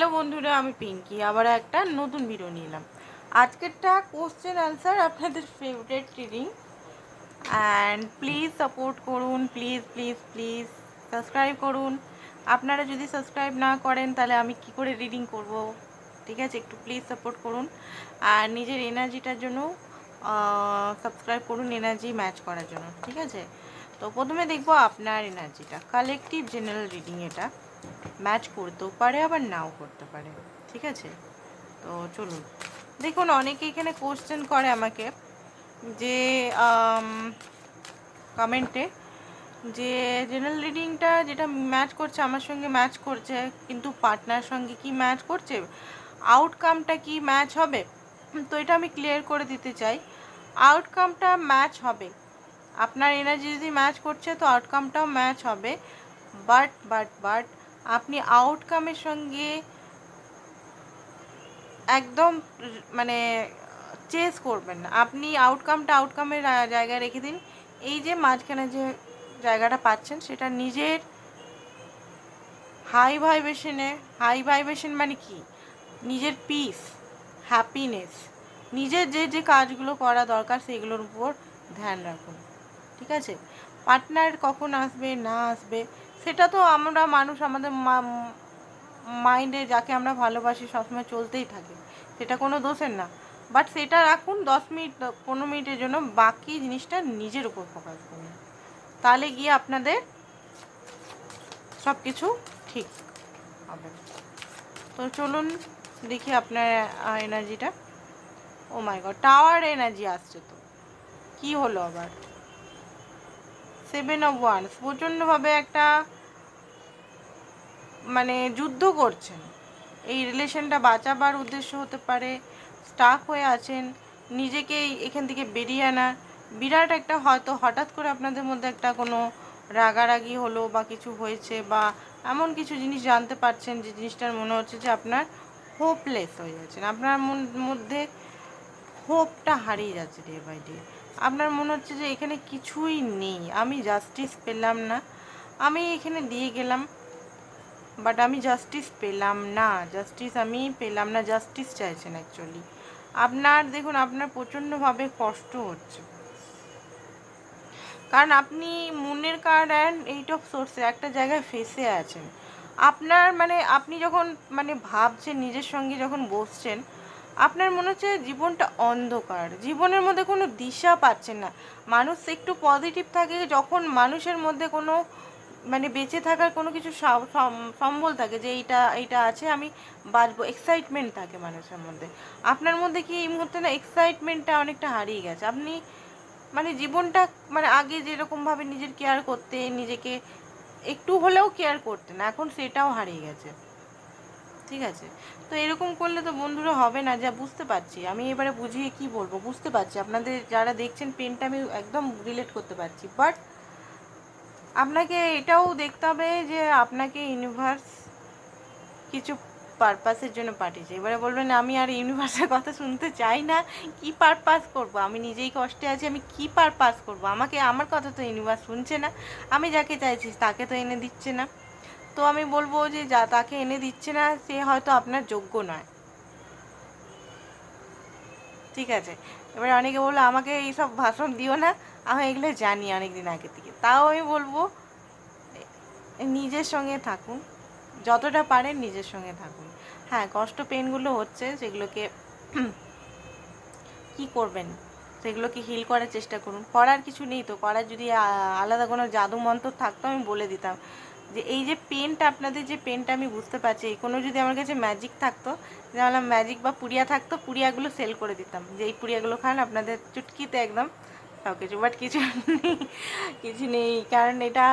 Hello বন্ধুরা, আমি পিঙ্কি। আবার একটা নতুন ভিডিও নিলাম আজকেরটা কোশ্চেন অ্যান্সার আপনাদের favourite reading and please support করুন প্লিজ প্লিজ প্লিজ সাবস্ক্রাইব করুন। আপনারা যদি সাবস্ক্রাইব না করেন, তাহলে আমি কি করে রিডিং করব? ঠিক আছে, একটু প্লিজ সাপোর্ট করুন। আর নিজের এনার্জিটার জন্য সাবস্ক্রাইব করুন এনার্জি ম্যাচ করার জন্য। ঠিক আছে? তো প্রথমে দেখব আপনার এনার্জিটা কালেকটিভ জেনারেল রিডিং এটা। ম্যাচ করতেও পারে, আবার নাও করতে পারে। ঠিক আছে? তো চলুন। দেখুন, অনেকে এখানে কোশ্চেন করে আমাকে যে কমেন্টে যে জেনারেল রিডিংটা যেটা ম্যাচ করছে, আমার সঙ্গে ম্যাচ করছে, কিন্তু পার্টনার সঙ্গে কি ম্যাচ করছে? আউটকামটা কি ম্যাচ হবে? তো এটা আমি ক্লিয়ার করে দিতে চাই। আউটকামটা ম্যাচ হবে। আপনার এনার্জি যদি ম্যাচ করছে, তো আউটকামটাও ম্যাচ হবে। বাট বাট বাট আপনি আউটকামের সঙ্গে একদম মানে চেস করবেন না। আপনি আউটকামটা আউটকামের জায়গায় রেখে দিন। এই যে মাঝখানে যে জায়গাটা পাচ্ছেন, সেটা নিজের হাই ভাইব্রেশনে হাই ভাইব্রেশন মানে কি? নিজের পিস হ্যাপিনেস নিজের যে যে কাজগুলো করা দরকার, সেগুলোর উপর ধ্যান রাখুন। ঠিক আছে? পার্টনার কখন আসবে, না আসবে সেটা তো আমরা মানুষ, আমাদের মাইন্ডে যাকে আমরা ভালোবাসি সবসময় চলতেই থাকে। সেটা কোনো দোষের না। বাট সেটা রাখুন, দশ মিনিট, পনেরো মিনিটের জন্য বাকি জিনিসটা নিজের উপর ফোকাস করুন। তাহলে গিয়ে আপনাদের সব কিছু ঠিক হবে। তো চলুন দেখি আপনার এনার্জিটা oh my god tower energy আসছে তো। কি হলো আবার? সেভেন অফ ওয়ান্স প্রচণ্ডভাবে একটা মানে যুদ্ধ করছেন। এই রিলেশনটা বাঁচাবার উদ্দেশ্য হতে পারে স্টাক হয়ে আছেন, নিজেকে এখান থেকে বেরিয়ে আনা। বিরাট একটা হয়তো হঠাৎ করে আপনাদের মধ্যে একটা কোনো রাগারাগি হলো বা কিছু হয়েছে বা এমন কিছু জিনিস জানতে পারছেন যে জিনিসটার মনে হচ্ছে যে আপনার হোপলেস হয়ে যাচ্ছেন। আপনার মধ্যে হোপটা হারিয়ে যাচ্ছে ডে বাই ডে আপনার মনে হচ্ছে যে এখানে কিছুই নেই। আমি জাস্টিস পেলাম না। আমি এখানে দিয়ে গেলাম বাট আমি জাস্টিস পেলাম না। জাস্টিস আমি পেলাম না জাস্টিস চাইছেন অ্যাকচুয়ালি আপনার, দেখুন, আপনার প্রচণ্ডভাবে কষ্ট হচ্ছে। কারণ আপনি মুনের কার্ড অ্যান্ড এইট অফ সোর্সে একটা জায়গায় ফেসে আছেন। আপনার মানে আপনি যখন মানে ভাবছেন, নিজের সঙ্গে যখন বসছেন আপনার মনে হচ্ছে জীবনটা অন্ধকার? জীবনের মধ্যে কোনো দিশা পাচ্ছেন না। মানুষ একটু পজিটিভ থাকে, যখন মানুষের মধ্যে কোনো মানে বেঁচে থাকার কোনো কিছু সম্বল থাকে যে এইটা এইটা আছে, আমি বাঁচবো। এক্সাইটমেন্ট থাকে মানুষের মধ্যে। আপনার মধ্যে কি এই মুহূর্তে না এক্সাইটমেন্টটা অনেকটা হারিয়ে গেছে? আপনি মানে জীবনটা মানে আগে যেরকমভাবে নিজের কেয়ার করতে নিজেকে একটু হলেও কেয়ার করতেন, এখন সেটাও হারিয়ে গেছে। ঠিক আছে? তো এরকম করলে তো বন্ধুরা হবে না, যা বুঝতে পারছি। আমি এবারে বুঝিয়ে কি বলব? বুঝতে পারছি। আপনাদের যারা দেখছেন, পেনটা আমি একদম রিলেট করতে পারছি। বাট আপনাকে এটাও দেখতে হবে যে আপনাকে ইউনিভার্স কিছু পারপাসের জন্য পাঠিয়েছে। এবারে বলবেন, আমি আর ইউনিভার্সের কথা শুনতে চাই না। কি পারপাস করব? আমি নিজেই কষ্টে আছি, আমি কি পারপাস করব? আমাকে, আমার কথা তো ইউনিভার্স শুনছে না। আমি যাকে চাইছি, তাকে তো এনে দিচ্ছে না। তো আমি বলব যে যা তাকে এনে দিচ্ছে না, সে হয়তো আপনার যোগ্য নয়। ঠিক আছে? এবার অনেকে বলল, আমাকে এইসব ভাষণ দিও না, আমি এগুলো জানি অনেক দিন আগে থেকে। তাও আমি বলব, নিজের সঙ্গে থাকুন। যতটা পারেন নিজের সঙ্গে থাকুন। হ্যাঁ কষ্ট পেনগুলো হচ্ছে, সেগুলোকে কি করবেন? সেগুলোকে হিল করার চেষ্টা করুন। করার কিছু নেই তো, করার যদি আলাদা কোনো জাদু মন্ত্র থাকতো আমি বলে দিতাম। যে এই যে পেনটা, আপনাদের যে পেনটা আমি বুঝতে পারছি কোনো যদি আমার কাছে ম্যাজিক থাকতো যেমন ম্যাজিক বা পুড়িয়া থাকতো, পুড়িয়াগুলো সেল করে দিতাম। যে এই পুড়িয়াগুলো খান, আপনাদের চুটকিতে একদম সব কিছু। বাট কিছু নেই কিছু নেই, কারণ এটা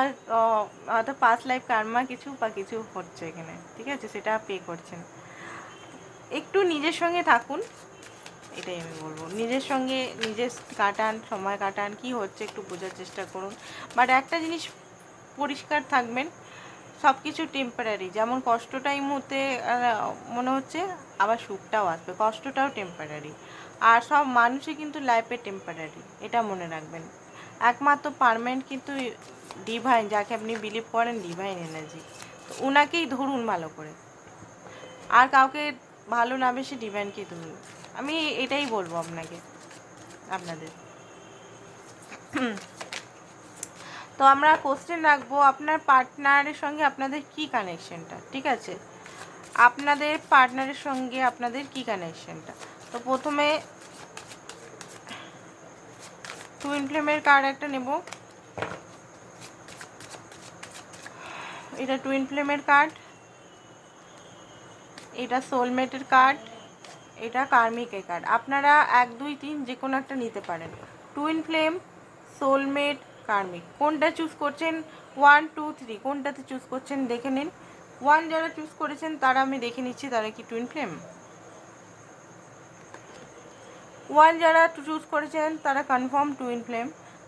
হয়তো পাঁচ লাইফ কারমা কিছু বা কিছু হচ্ছে এখানে, ঠিক আছে? সেটা পে করছেন। একটু নিজের সঙ্গে থাকুন, এটাই আমি বলব। নিজের সঙ্গে নিজের কাটান, সময় কাটান, কি হচ্ছে একটু বোঝার চেষ্টা করুন। বাট একটা জিনিস পরিষ্কার থাকবেন সব কিছু টেম্পারারি যেমন কষ্টটা এই মুহূর্তে মনে হচ্ছে আবার সুখটাও আসবে, কষ্টটাও টেম্পারারি আর সব মানুষই কিন্তু লাইফে টেম্পারারি এটা মনে রাখবেন। একমাত্র পারমানেন্ট কিন্তু ডিভাইন যাকে আপনি বিলিভ করেন ডিভাইন এনার্জি তো ওনাকেই ধরুন ভালো করে। আর কাউকে ভালো না বেশি কি তুমি আমি এটাই বলব আপনাকে, আপনাদের। তো আমরা কোশ্চেন রাখব, আপনার পার্টনারের সঙ্গে আপনাদের কি কানেকশনটা ঠিক আছে? আপনাদের পার্টনারের সঙ্গে আপনাদের কি কানেকশনটা তো প্রথমে টুইন ফ্লেমের কার্ড একটা নেব। এটা টুইন ফ্লেমের কার্ড এটা সোলমেটের কার্ড এটা কার্মিকের কার্ড আপনারা এক, দুই, তিন যে কোনো একটা নিতে পারেন। টুইন ফ্লেম সোলমেট কার্মিক কোনটা চুজ করছেন? ওয়ান টু থ্রি কোনটাতে চুজ করছেন? দেখে নিন। ওয়ান যারা চুজ করেছেন, তারা আমি দেখে নিচ্ছি, তারা কি টুইন ফ্লেম ওয়ান যারা চুজ করেছেন, তারা কনফার্ম টুইন ফ্লেম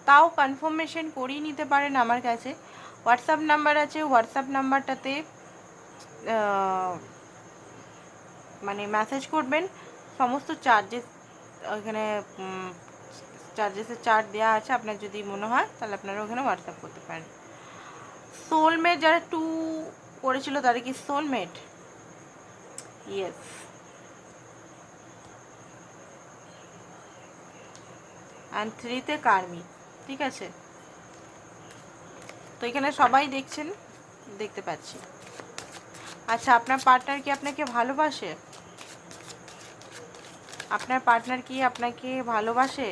তাও কনফার্মেশন করিয়ে নিতে পারেন আমার কাছে। হোয়াটসঅ্যাপ নাম্বার আছে। হোয়াটসঅ্যাপ নাম্বারটাতে মানে মেসেজ করবেন। সমস্ত চার্জেস ওখানে চার্জেসের চার্ট দেওয়া আছে, আপনার যদি মনে হয়, তাহলে আপনারা ওখানে হোয়াটসঅ্যাপ করতে পারেন। সোলমেট যারা টু করেছিল তারা কি সোলমেট ইয়েস অ্যান্ড থ্রিতে কার্মি ঠিক আছে? তো এখানে সবাই দেখছেন? দেখতে পাচ্ছি। আচ্ছা আপনার পার্টনার কি আপনাকে ভালোবাসে? আপনার পার্টনার কি আপনাকে ভালোবাসে?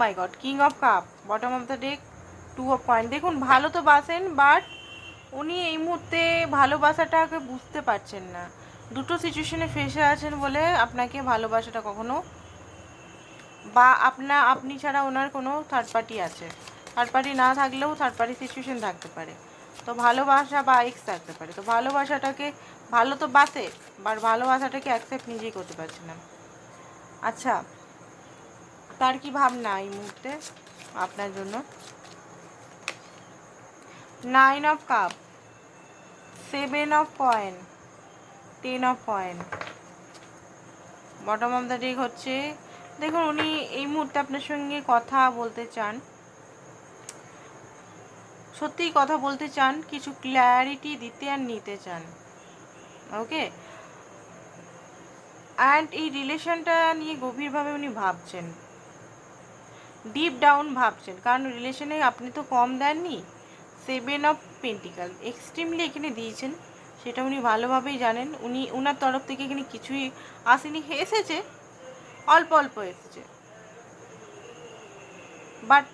My god king of cup bottom of the deck two of point দেখুন, ভালো তো বাসেন বাট উনি এই মুহূর্তে ভালোবাসাটাকে বুঝতে পারছেন না। দুটো সিচুয়েশনে ফেসে আছেন বলে আপনাকে ভালোবাসাটা কখনো বা আপনা, আপনি ছাড়া ওনার কোনো থার্ড পার্টি আছে। থার্ড পার্টি না থাকলেও থার্ড পার্টি সিচুয়েশন থাকতে পারে। তো ভালোবাসা বা এক্স থাকতে পারে। তো ভালোবাসাটাকে, ভালো তো বাসে বাট ভালোবাসাটাকে অ্যাকসেপ্ট নিজেই করতে পারছি না। আচ্ছা তার কি ভাবনা এই মুহূর্তে আপনার জন্য? Nine of cup seven of coin ten of coin bottom of the deck হচ্ছে, দেখুন উনি এই মুহূর্তে আপনার সঙ্গে কথা বলতে চান। সত্যিই কথা বলতে চান, কিছু ক্ল্যারিটি দিতে আর নিতে চান। ওকে অ্যান্ড এই রিলেশনটা নিয়ে গভীরভাবে উনি ভাবছেন। ডিপ ডাউন ভাবছেন। কারণ রিলেশনে আপনি তো কম দেননি। সেভেন অফ পেন্টিকাল এক্সট্রিমলি এখানে দিয়েছেন। সেটা উনি ভালোভাবেই জানেন। উনি ওনার তরফ থেকে এখানে কিছুই আসেনি। এসেছে। অল্প অল্প এসেছে। বাট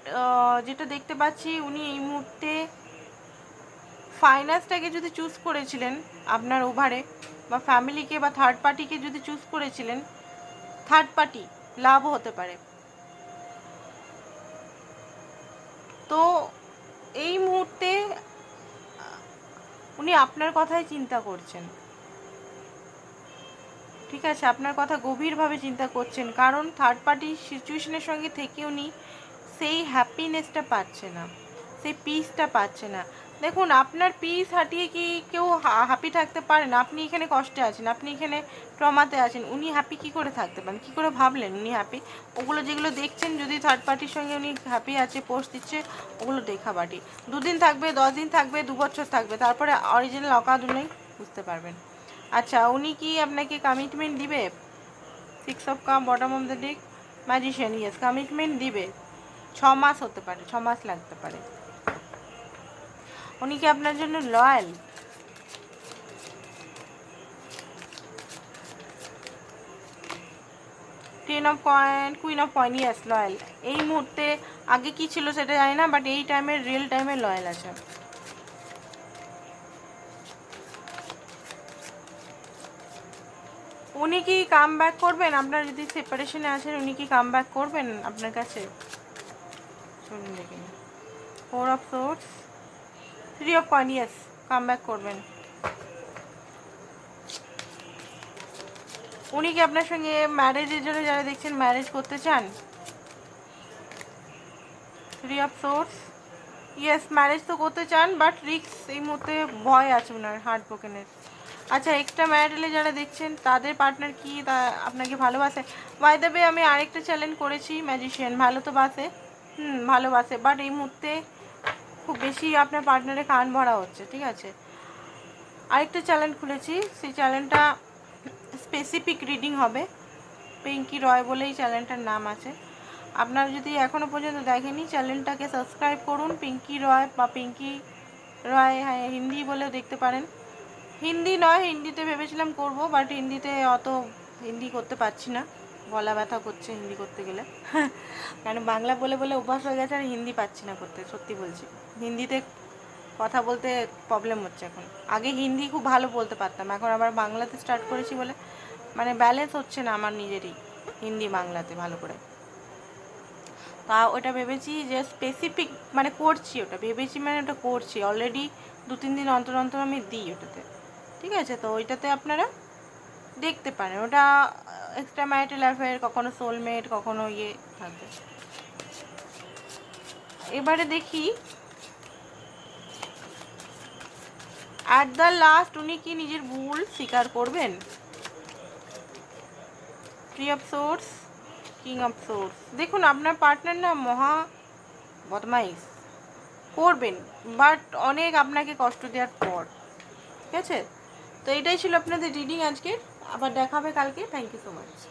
যেটা দেখতে পাচ্ছি, উনি এই মুহূর্তে ফাইন্যান্সটাকে যদি চুজ করেছিলেন আপনার ওভারে বা ফ্যামিলিকে বা থার্ড পার্টিকে যদি চুজ করেছিলেন থার্ড পার্টি লাভও হতে পারে। তো এই মুহূর্তে উনি আপনার কথাই চিন্তা করছেন। ঠিক আছে, আপনার কথা গভীরভাবে চিন্তা করছেন, কারণ থার্ড পার্টি সিচুয়েশনের সঙ্গে থেকে উনি সেই হ্যাপিনেসটা পাচ্ছে না, সেই পিসটা পাচ্ছে না। দেখুন, আপনার পিস হাঁটিয়ে কি কেউ হ্যাপি থাকতে পারেন আপনি এখানে কষ্টে আছেন, আপনি এখানে ট্রমাতে আছেন, উনি হ্যাপি কি করে থাকতে পারেন? কি করে ভাবলেন উনি হ্যাপি ওগুলো যেগুলো দেখছেন, যদি থার্ড পার্টির সঙ্গে উনি হ্যাপি আছে পোস্ট দিচ্ছে, ওগুলো দেখা পার্টি দুদিন থাকবে, দশ দিন থাকবে, দু বছর থাকবে, তারপরে অরিজিনাল অকাদ নেই বুঝতে পারবেন। আচ্ছা উনি কি আপনাকে কমিটমেন্ট দিবে? Six of cup bottom of the deck magician yes commitment দিবে। ছ মাস হতে পারে, ছ মাস লাগতে পারে। উনি কি আপনার জন্য loyal ten of coin queen of coin yes loyal এই মুহূর্তে আগে কি ছিল সেটা জানি না বাট এই টাইমে রিয়েল টাইমে লয়াল আছে। উনি কি কাম ব্যাক করবেন? আপনার যদি সেপারেশনে আছেন উনি কি কাম ব্যাক করবেন আপনার কাছে? Four of swords three of coin yes come back করবেন উনি কি আপনার সঙ্গে ম্যারেজের জন্য যারা দেখছেন ম্যারেজ করতে চান? Three of swords yes marriage তো করতে চান বাট রিক্স এই মুহূর্তে ভয় আছে ওনার হার্ট ব্রোকেনের আচ্ছা এক্সট্রা ম্যারিটালে যারা দেখছেন, তাদের পার্টনার কি, তা আপনাকে ভালোবাসে? বাই দ্য আমি আরেকটা চ্যালেঞ্জ করেছি ম্যাজিশিয়ান ভালো তো বাসে। হুম, ভালোবাসে। বাট এই মুহূর্তে খুব বেশি আপনার পার্টনারে কান ভরা হচ্ছে, ঠিক আছে? আরেকটা চ্যানেল খুলেছি, সেই চ্যানেলটা স্পেসিফিক রিডিং হবে। পিঙ্কি রয় বলেই চ্যানেলটার নাম আছে। আপনারা যদি এখনও পর্যন্ত দেখেনি চ্যানেলটাকে সাবস্ক্রাইব করুন পিঙ্কি রয় বা পিঙ্কি রয় হ্যাঁ হিন্দি বলেও দেখতে পারেন। হিন্দি নয়, হিন্দিতে ভেবেছিলাম করব বাট হিন্দিতে অত হিন্দি করতে পারছি না। গলা ব্যথা করছে হিন্দি করতে গেলে। কারণ বাংলা বলে বলে অভ্যাস হয়ে গেছে আর হিন্দি পাচ্ছি না করতে, সত্যি বলছি। হিন্দিতে কথা বলতে প্রবলেম হচ্ছে এখন। আগে হিন্দি খুব ভালো বলতে পারতাম, এখন আবার বাংলাতে স্টার্ট করেছি বলে মানে ব্যালেন্স হচ্ছে না আমার নিজেরই, হিন্দি বাংলাতে ভালো করে। তা ওটা ভেবেছি যে স্পেসিফিক মানে করছি ওটা, ভেবেছি মানে ওটা করছি। অলরেডি দু, তিন দিন অন্তর অন্তর আমি দিই ওটাতে। ঠিক আছে? তো ওইটাতে আপনারা দেখতে পারেন। ওটা এক্সট্রা ম্যারিটাল অ্যাফেয়ার কখনো সোলমেট কখনো ইয়ে থাকবে। এবারে দেখি অ্যাট দ্য লাস্ট উনি কি নিজের ভুল স্বীকার করবেন? Three of swords king of swords দেখুন, আপনার পার্টনার না মহা বদমাইশ। করবেন বাট অনেক আপনাকে কষ্ট দেওয়ার পর। ঠিক আছে? তো এটাই ছিল আপনাদের রিডিং আজকে আবার দেখাবে কালকে। Thank you so much